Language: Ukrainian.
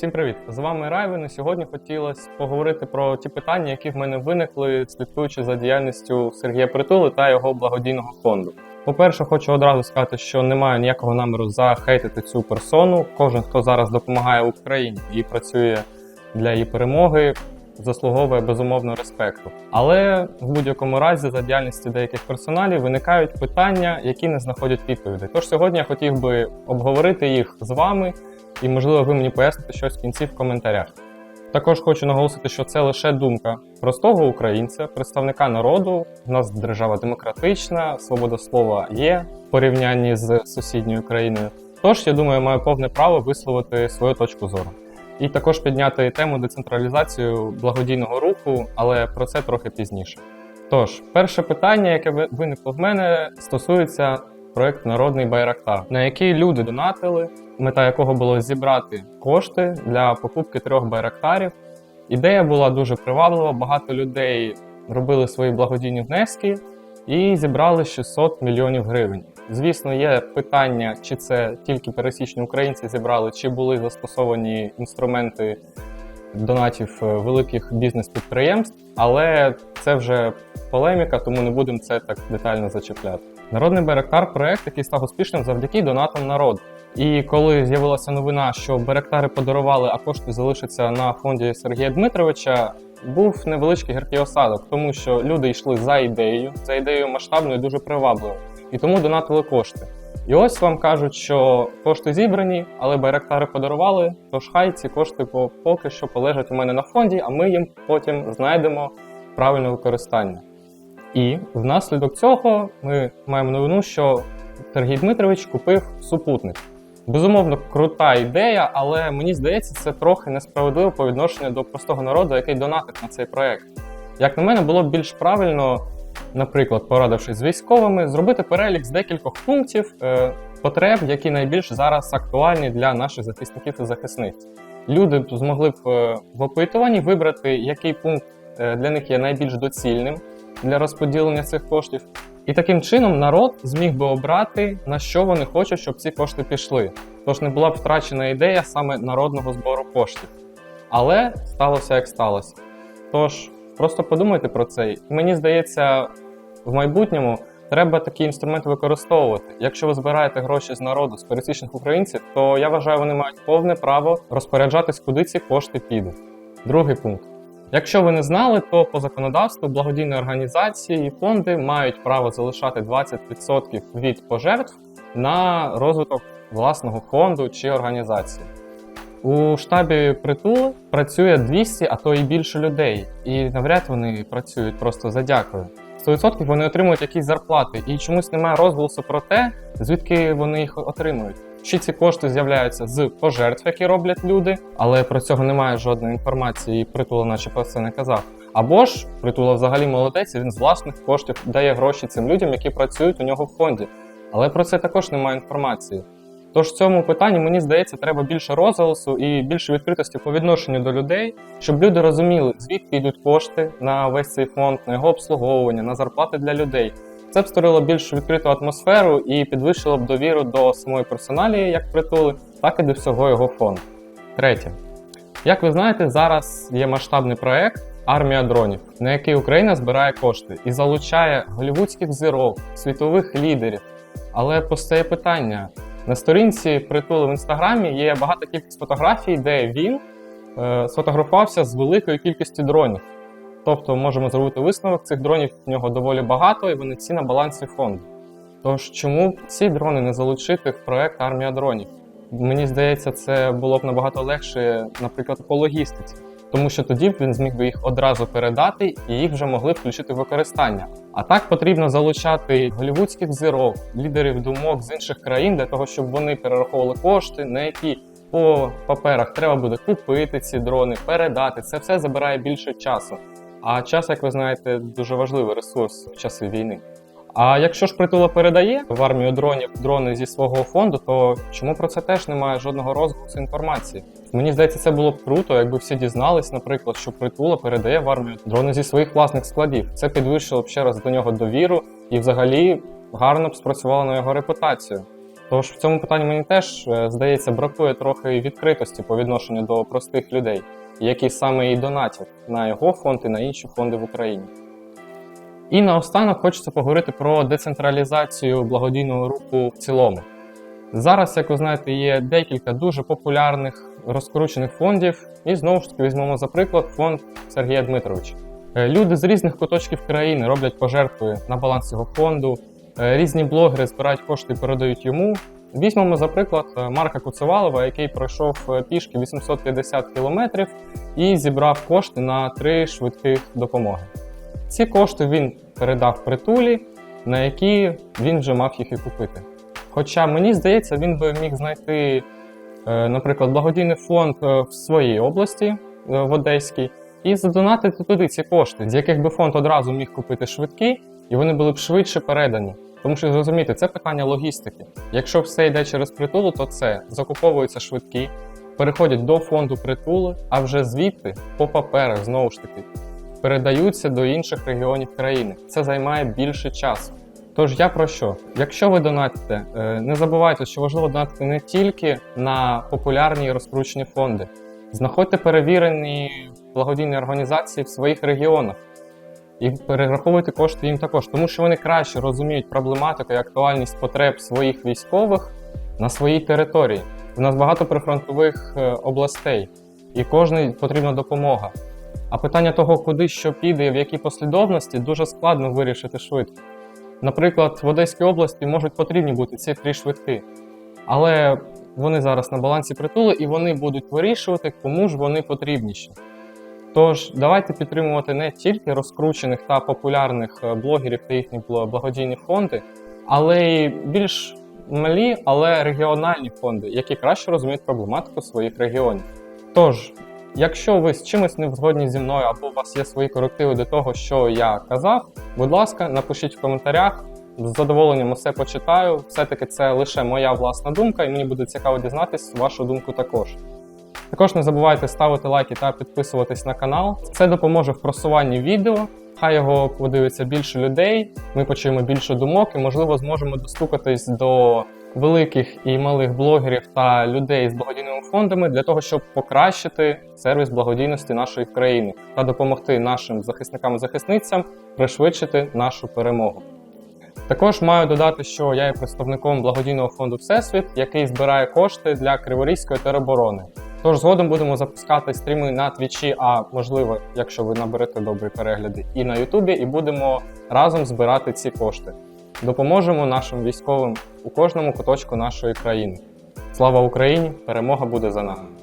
Всім привіт! З вами Райвен. І сьогодні хотілося поговорити про ті питання, які в мене виникли, слідкуючи за діяльністю Сергія Притули та його благодійного фонду. По-перше, хочу одразу сказати, що немає ніякого наміру захейтити цю персону. Кожен, хто зараз допомагає Україні і працює для її перемоги, заслуговує безумовно респекту. Але в будь-якому разі за діяльністю деяких персоналів виникають питання, які не знаходять відповідей. Тож сьогодні я хотів би обговорити їх з вами, і можливо ви мені поясните щось в кінці в коментарях. Також хочу наголосити, що це лише думка простого українця, представника народу. У нас держава демократична, свобода слова є в порівнянні з сусідньою країною. Тож, я думаю, маю повне право висловити свою точку зору. І також підняти тему децентралізацію благодійного руху, але про це трохи пізніше. Тож, перше питання, яке ви- виникло в мене, стосується проекту Народний Байрактар, на який люди донатили, мета якого було зібрати кошти для покупки трьох байрактарів. Ідея була дуже приваблива. Багато людей робили свої благодійні внески і зібрали 600 мільйонів гривень. Звісно, є питання, чи це тільки пересічні українці зібрали, чи були застосовані інструменти донатів е, великих бізнес-підприємств, але це вже полеміка, тому не будемо це так детально зачепляти. Народний Беректар проект, який став успішним завдяки донатам народу. І коли з'явилася новина, що Беректари подарували, а кошти залишаться на фонді Сергія Дмитровича, був невеличкий гіркий осадок, тому що люди йшли за ідеєю, за ідеєю масштабною, дуже привабливо, і тому донатили кошти. І ось вам кажуть, що кошти зібрані, але байрактари подарували, тож хай ці кошти поки що полежать у мене на фонді, а ми їм потім знайдемо правильне використання. І внаслідок цього ми маємо новину, що Сергій Дмитрович купив супутник. Безумовно, крута ідея, але мені здається, це трохи несправедливо по відношенню до простого народу, який донатить на цей проект. Як на мене, було б більш правильно, наприклад, порадившись з військовими, зробити перелік з декількох пунктів е, потреб, які найбільш зараз актуальні для наших захисників і захисниць. Люди б змогли б е, в опитуванні вибрати, який пункт е, для них є найбільш доцільним для розподілення цих коштів. І таким чином народ зміг би обрати, на що вони хочуть, щоб ці кошти пішли. Тож не була б втрачена ідея саме народного збору коштів. Але сталося як сталося. Тож просто подумайте про це. Мені здається, в майбутньому треба такі інструменти використовувати. Якщо ви збираєте гроші з народу, з пересічних українців, то я вважаю, вони мають повне право розпоряджатись, куди ці кошти підуть. Другий пункт. Якщо ви не знали, то по законодавству благодійні організації і фонди мають право залишати 20% від пожертв на розвиток власного фонду чи організації. У штабі притулу працює 200, а то і більше людей, і навряд вони працюють просто за дякую. 100% вони отримують якісь зарплати, і чомусь немає розголосу про те, звідки вони їх отримують. Чи ці кошти з'являються з пожертв, які роблять люди, але про цього немає жодної інформації, і притула, наче про це не казав. Або ж притула взагалі молодець, і він з власних коштів дає гроші цим людям, які працюють у нього в фонді. Але про це також немає інформації. Тож в цьому питанні мені здається, треба більше розголосу і більше відкритості по відношенню до людей, щоб люди розуміли, звідки йдуть кошти на весь цей фонд, на його обслуговування, на зарплати для людей. Це б створило більш відкриту атмосферу і підвищило б довіру до самої персоналії, як притули, так і до всього його фонду. Третє. Як ви знаєте, зараз є масштабний проект Армія дронів, на який Україна збирає кошти і залучає голівудських зірок, світових лідерів. Але постає питання: на сторінці притулу в інстаграмі є багата кількість фотографій, де він е, сфотографувався з великою кількістю дронів. Тобто можемо зробити висновок, цих дронів в нього доволі багато, і вони всі на балансі фонду. Тож чому ці дрони не залучити в проект Армія дронів? Мені здається, це було б набагато легше, наприклад, по логістиці, тому що тоді б він зміг би їх одразу передати і їх вже могли включити в використання. А так потрібно залучати голівудських зірок, лідерів думок з інших країн для того, щоб вони перераховували кошти, на які по паперах треба буде купити ці дрони, передати. Це все забирає більше часу. А час, як ви знаєте, дуже важливий ресурс в часи війни. А якщо ж притула передає в армію дронів дрони зі свого фонду, то чому про це теж немає жодного розголосу інформації? Мені здається, це було б круто, якби всі дізнались, наприклад, що притула передає в армію дрони зі своїх власних складів. Це підвищило б ще раз до нього довіру і, взагалі, гарно б спрацювало на його репутацію. Тож в цьому питанні мені теж е, здається бракує трохи відкритості по відношенню до простих людей, які саме і донатять на його фонд і на інші фонди в Україні. І наостанок хочеться поговорити про децентралізацію благодійного руху в цілому. Зараз, як ви знаєте, є декілька дуже популярних розкручених фондів, і знову ж таки візьмемо за приклад фонд Сергія Дмитровича. Е, Люди з різних куточків країни роблять пожертви на баланс цього фонду. Е, Різні блогери збирають кошти і передають йому. Візьмемо, за приклад, е, Марка Куцевалова, який пройшов пішки 850 кілометрів і зібрав кошти на три швидких допомоги. Ці кошти він передав притулі, на які він вже мав їх і купити. Хоча мені здається, він би міг знайти, е, наприклад, благодійний фонд е, в своїй області, е, в Одеській, і задонатити туди ці кошти, з яких би фонд одразу міг купити швидкі, і вони були б швидше передані. Тому що зрозуміти, це питання логістики. Якщо все йде через притулу, то це закуповуються швидкі, переходять до фонду притулу, а вже звідти по паперах знову ж таки передаються до інших регіонів країни. Це займає більше часу. Тож я про що? Якщо ви донатите, е, не забувайте, що важливо донатити не тільки на популярні і розкручені фонди. Знаходьте перевірені благодійні організації в своїх регіонах і перераховуйте кошти їм також, тому що вони краще розуміють проблематику і актуальність потреб своїх військових на своїй території. У нас багато прифронтових е, областей, і кожній потрібна допомога. А питання того, куди що піде і в якій послідовності, дуже складно вирішити швидко. Наприклад, в Одеській області можуть потрібні бути ці три швидки, але вони зараз на балансі притулу і вони будуть вирішувати, кому ж вони потрібніші. Тож давайте підтримувати не тільки розкручених та популярних е, блогерів та їхні благодійні фонди, але й більш малі, але регіональні фонди, які краще розуміють проблематику своїх регіонів. Тож, якщо ви з чимось не згодні зі мною або у вас є свої корективи до того, що я казав, будь ласка, напишіть в коментарях. З задоволенням усе почитаю. Все-таки це лише моя власна думка, і мені буде цікаво дізнатись вашу думку також. Також не забувайте ставити лайки та підписуватись на канал. Це допоможе в просуванні відео. Хай його подивиться більше людей. Ми почуємо більше думок і, можливо, зможемо достукатись до великих і малих блогерів та людей з благодійними фондами для того, щоб покращити сервіс благодійності нашої країни та допомогти нашим захисникам і захисницям пришвидшити нашу перемогу. Також маю додати, що я є представником благодійного фонду Всесвіт, який збирає кошти для Криворізької тероборони. Тож згодом будемо запускати стріми на Твічі, а можливо, якщо ви наберете добрі перегляди, і на Ютубі, і будемо разом збирати ці кошти. Допоможемо нашим військовим у кожному куточку нашої країни. Слава Україні! Перемога буде за нами!